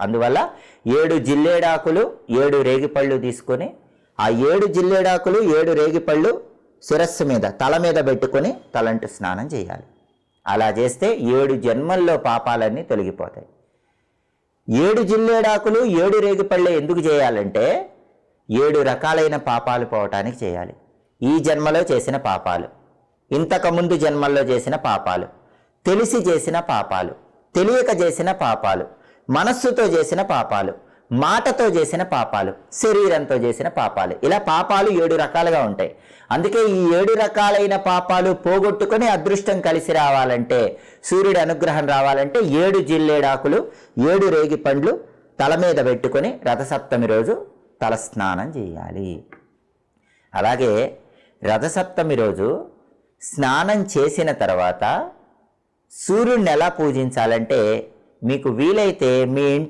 అందువల్ల ఏడు జిల్లేడాకులు ఏడు రేగిపళ్ళు తీసుకొని ఆ ఏడు జిల్లేడాకులు ఏడు రేగిపళ్ళు శిరస్సు మీద తల మీద పెట్టుకొని తలంటు స్నానం చేయాలి. అలా చేస్తే ఏడు జన్మల్లో పాపాలన్నీ తొలగిపోతాయి. ఏడు జిల్లేడాకులు ఏడు రేగిపళ్ళే ఎందుకు చేయాలంటే ఏడు రకాలైన పాపాలు పోవటానికి చేయాలి. ఈ జన్మలో చేసిన పాపాలు ఇంతకుముందు జన్మల్లో చేసిన పాపాలు తెలిసి చేసిన పాపాలు తెలియక చేసిన పాపాలు మనస్సుతో చేసిన పాపాలు మాటతో చేసిన పాపాలు శరీరంతో చేసిన పాపాలు. ఇలా పాపాలు ఏడు రకాలుగా ఉంటాయి. అందుకే ఈ ఏడు రకాలైన పాపాలు పోగొట్టుకొని అదృష్టం కలిసి రావాలంటే సూర్యుడి అనుగ్రహం రావాలంటే ఏడు జిల్లేడాకులు ఏడు రేగి పండ్లు తల మీద పెట్టుకొని రథసప్తమి రోజు తల స్నానం చేయాలి. అలాగే రథసప్తమి రోజు స్నానం చేసిన తర్వాత సూర్యుడిని ఎలా పూజించాలంటే మీకు వీలైతే మీ ఇంటి